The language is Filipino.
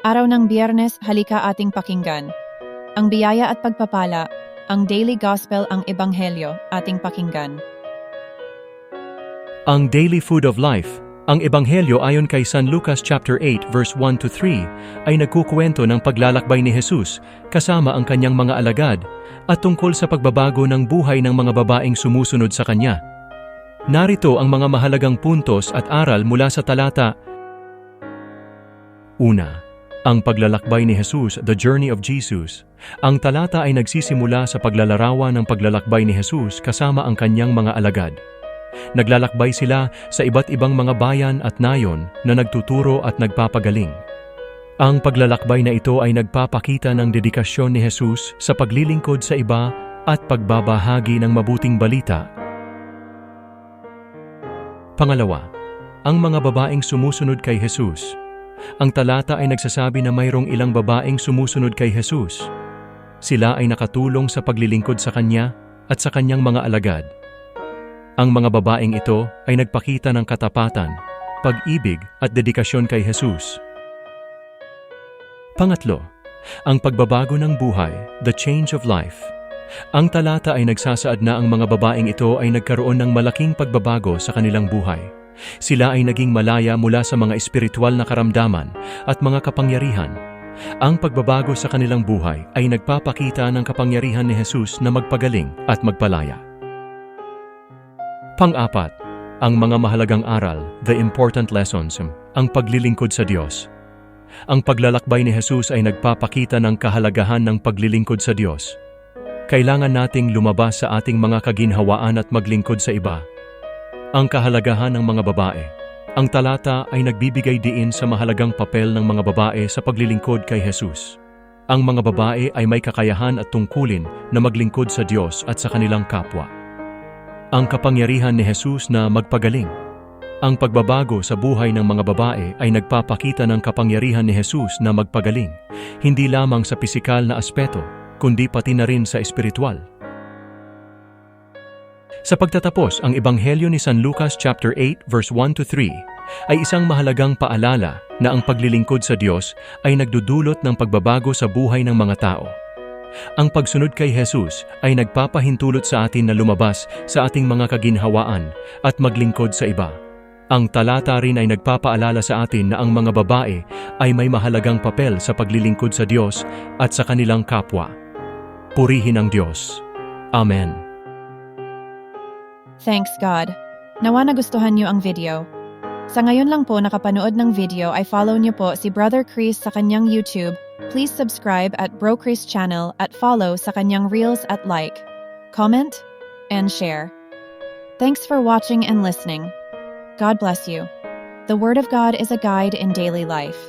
Araw ng biyernes, halika ating pakinggan. Ang biyaya at pagpapala, ang daily gospel ang ebanghelyo ating pakinggan. Ang Daily Food of Life, ang Ebanghelyo ayon kay San Lucas chapter 8 verse 1 to 3 ay nagkukuwento ng paglalakbay ni Jesus kasama ang kanyang mga alagad at tungkol sa pagbabago ng buhay ng mga babaeng sumusunod sa kanya. Narito ang mga mahalagang puntos at aral mula sa talata. Una, ang paglalakbay ni Jesus, the journey of Jesus. Ang talata ay nagsisimula sa paglalarawan ng paglalakbay ni Jesus kasama ang kanyang mga alagad. Naglalakbay sila sa iba't ibang mga bayan at nayon na nagtuturo at nagpapagaling. Ang paglalakbay na ito ay nagpapakita ng dedikasyon ni Jesus sa paglilingkod sa iba at pagbabahagi ng mabuting balita. Pangalawa, ang mga babaeng sumusunod kay Jesus. Ang talata ay nagsasabi na mayroong ilang babaeng sumusunod kay Jesus. Sila ay nakatulong sa paglilingkod sa Kanya at sa Kanyang mga alagad. Ang mga babaeng ito ay nagpakita ng katapatan, pag-ibig at dedikasyon kay Jesus. Pangatlo, ang pagbabago ng buhay, the change of life. Ang talata ay nagsasaad na ang mga babaeng ito ay nagkaroon ng malaking pagbabago sa kanilang buhay. Sila ay naging malaya mula sa mga espiritual na karamdaman at mga kapangyarihan. Ang pagbabago sa kanilang buhay ay nagpapakita ng kapangyarihan ni Jesus na magpagaling at magpalaya. Pang-apat, ang mga mahalagang aral, the important lessons, ang paglilingkod sa Diyos. Ang paglalakbay ni Jesus ay nagpapakita ng kahalagahan ng paglilingkod sa Diyos. Kailangan nating lumabas sa ating mga kaginhawaan at maglingkod sa iba. Ang kahalagahan ng mga babae. Ang talata ay nagbibigay diin sa mahalagang papel ng mga babae sa paglilingkod kay Jesus. Ang mga babae ay may kakayahan at tungkulin na maglingkod sa Diyos at sa kanilang kapwa. Ang kapangyarihan ni Jesus na magpagaling. Ang pagbabago sa buhay ng mga babae ay nagpapakita ng kapangyarihan ni Jesus na magpagaling, hindi lamang sa pisikal na aspeto, kundi pati na rin sa espiritual. Sa pagtatapos, ang Ebanghelyo ni San Lucas chapter 8 verse 1 to 3 ay isang mahalagang paalala na ang paglilingkod sa Diyos ay nagdudulot ng pagbabago sa buhay ng mga tao. Ang pagsunod kay Jesus ay nagpapahintulot sa atin na lumabas sa ating mga kaginhawaan at maglingkod sa iba. Ang talata rin ay nagpapaalala sa atin na ang mga babae ay may mahalagang papel sa paglilingkod sa Diyos at sa kanilang kapwa. Purihin ang Diyos. Amen. Thanks God. Nawa nagustuhan niyo ang video. Sa ngayon lang po nakapanood ng video ay follow niyo po si Brother Chris sa kanyang YouTube. Please subscribe at Bro Chris channel at follow sa kanyang Reels at like, comment, and share. Thanks for watching and listening. God bless you. The Word of God is a guide in daily life.